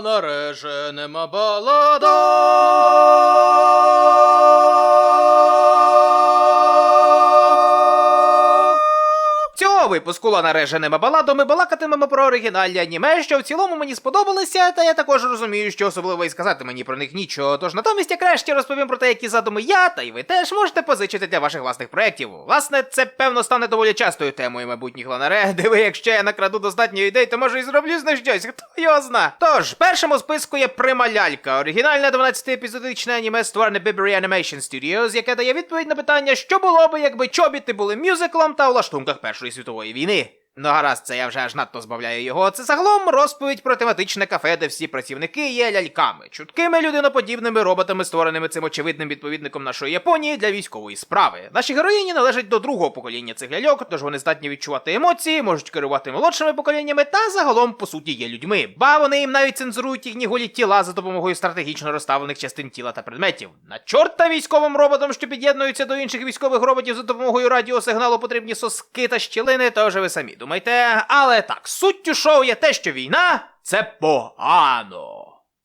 нареженем балада. Випуску ланареженими баладами балакатимемо про оригінальні аніме, що в цілому мені сподобалися, та я також розумію, що особливо і сказати мені про них нічого. Тож натомість я краще розповім про те, які задуми я, та й ви теж можете позичити для ваших власних проєктів. Власне, це певно стане доволі частою темою майбутніх ланаре. Диви, якщо я накраду достатньо ідей, то може і зроблю з них щось, хто його зна. Тож, першому списку є Прималялька, оригінальне 12-епізодичне аніме створене Bibury Animation Studios, яке дає відповідь на питання, що було би, якби чобіти були мюзиклом та у лаштунках Першої світової війни. Ну гаразд, це я вже аж надто збавляю його. Це загалом розповідь про тематичне кафе, де всі працівники є ляльками, чуткими людиноподібними роботами, створеними цим очевидним відповідником нашої Японії для військової справи. Наші героїні належать до другого покоління цих ляльок, тож вони здатні відчувати емоції, можуть керувати молодшими поколіннями та загалом по суті є людьми. Ба вони їм навіть цензурують їхні голі тіла за допомогою стратегічно розставлених частин тіла та предметів. На чорта військовим роботам, що під'єднуються до інших військових роботів за допомогою радіосигналу, потрібні соски та щілини, то вже ви самі думайте. Але так, суттю шоу є те, що війна це погано.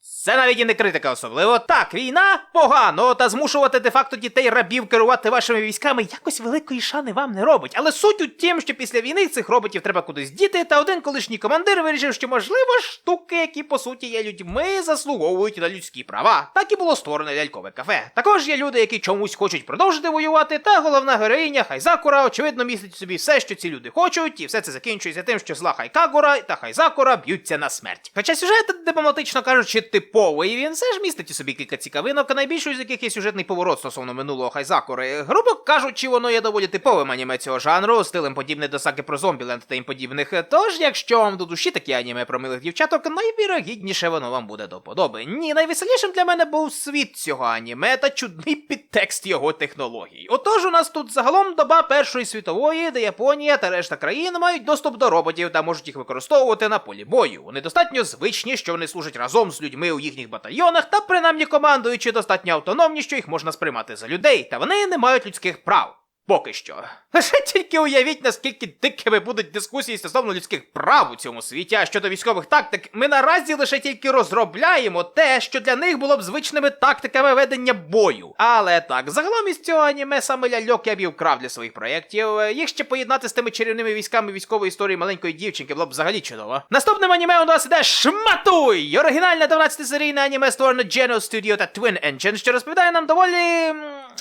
Це навіть і не критика особливо. Так, війна погано, та змушувати де-факто дітей рабів керувати вашими військами якось великої шани вам не робить. Але суть у тім, що після війни цих роботів треба кудись діти, та один колишній командир вирішив, що можливо штуки, які по суті є людьми, заслуговують на людські права. Так і було створено лялькове кафе. Також є люди, які чомусь хочуть продовжити воювати, та головна героїня Хайзакура, очевидно, містить собі все, що ці люди хочуть, і все це закінчується тим, що зла Хайкагура та Хайзакура б'ються на смерть. Хоча сюжет, дипломатично кажучи, типовий, він все ж містить у собі кілька цікавинок, найбільшою з яких є сюжетний поворот стосовно минулого Хайзакури. Грубо кажучи, воно є доволі типовим аніме цього жанру, стилем подібне до саги про Зомбіленд та їм подібних. Тож, якщо вам до душі такі аніме про милих дівчаток, найвірогідніше воно вам буде до подоби. Ні, найвеселішим для мене був світ цього аніме та чудний підтекст його технологій. Отож, у нас тут загалом доба Першої світової, де Японія та решта країн мають доступ до роботів та можуть їх використовувати на полі бою. Вони достатньо звичні, що вони служать разом з людьми у їхніх батальйонах, та принаймні командуючи достатньо автономні, що їх можна сприймати за людей, та вони не мають людських прав. Поки що. Лише тільки уявіть, наскільки дикими будуть дискусії стосовно людських прав у цьому світі. А щодо військових тактик, ми наразі лише тільки розробляємо те, що для них було б звичними тактиками ведення бою. Але так, загалом із цього аніме саме ляльок я б і вкрав для своїх проєктів. Їх ще поєднати з тими чарівними військами військової історії маленької дівчинки було б взагалі чудово. Наступним аніме у нас іде Шматуй! Оригінальне 12-серійне аніме створено Geno Studio та Twin Engine, що розповідає нам доволі.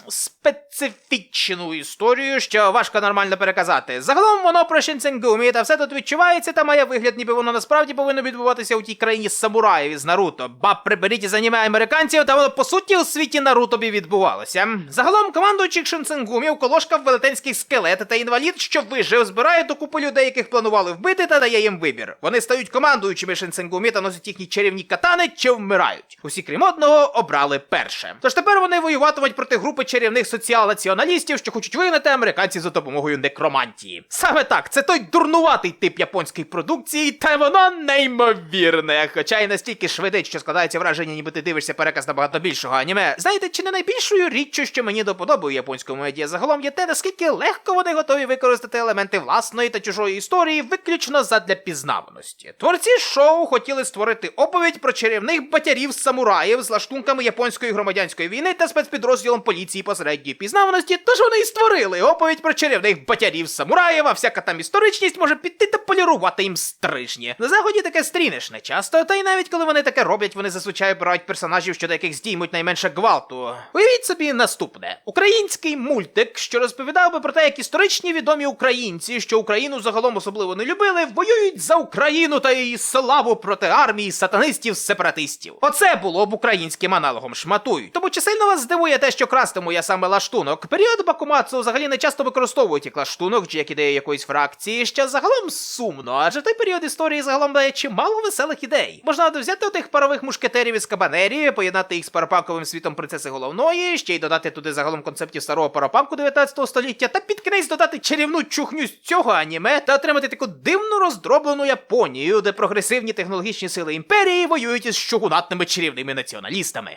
Специфічну історію, що важко нормально переказати. Загалом воно про Шінсенгумі, та все тут відчувається та має вигляд, ніби воно насправді повинно відбуватися у тій країні самураїв із Наруто. Ба приберіть із аніме американців, та воно по суті у світі Наруто бі відбувалося. Загалом командуючий Шінсенгумі колошка велетенський скелет та інвалід, що вижив, збирає докупи людей, яких планували вбити, та дає їм вибір. Вони стають командуючими Шінсенгумі та носять їхні чарівні катани чи вмирають. Усі крім одного обрали перше. Тож тепер вони воюватимуть проти групи чарівних соціал-націоналістів, що хочуть вигнати американців за допомогою некромантії. Саме так, це той дурнуватий тип японської продукції, та воно неймовірне. Хоча й настільки швидить, що складається враження, ніби ти дивишся переказ набагато більшого аніме. Знаєте, чи не найбільшою річчю, що мені до подоби у японському медіа загалом є те, наскільки легко вони готові використати елементи власної та чужої історії виключно задля пізнаваності. Творці шоу хотіли створити оповідь про чарівних батярів самураїв з лаштунками японської громадянської війни та спецпідрозділом поліції посередньої пізнаваності, тож вони і створили оповідь про чарівних батярів самураїв, а всяка там історичність може піти та полірувати їм стрижні. На заході таке стрінеш не часто, та й навіть коли вони таке роблять, вони зазвичай обирають персонажів, щодо яких здіймуть найменше гвалту. Уявіть собі наступне: український мультик, що розповідав би про те, як історичні відомі українці, що Україну загалом особливо не любили, воюють за Україну та її славу проти армії сатанистів-сепаратистів. Оце було б українським аналогом шматуй. Тому чи сильно вас здивує те, що крастиму я саме лаштунок? Період Бакумацу взагалі не часто використовують як лаштунок чи як ідею якоїсь фракції, що загалом сумно, адже той період історії загалом дає чимало веселих ідей. Можна взяти отих парових мушкетерів із Кабанері, поєднати їх з парапанковим світом принцеси головної, ще й додати туди загалом концептів старого парапанку 19 століття, та під кінець додати чарівну чухню з цього аніме та отримати таку дивну роздроблену Японію, де прогресивні технологічні сили імперії воюють із щогунатними чарівними націоналістами.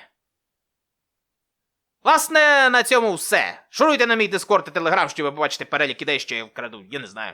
Власне, на цьому все. Шуруйте на мій дискорд і телеграм, щоб ви побачите перелік ідей, що я вкраду, я не знаю.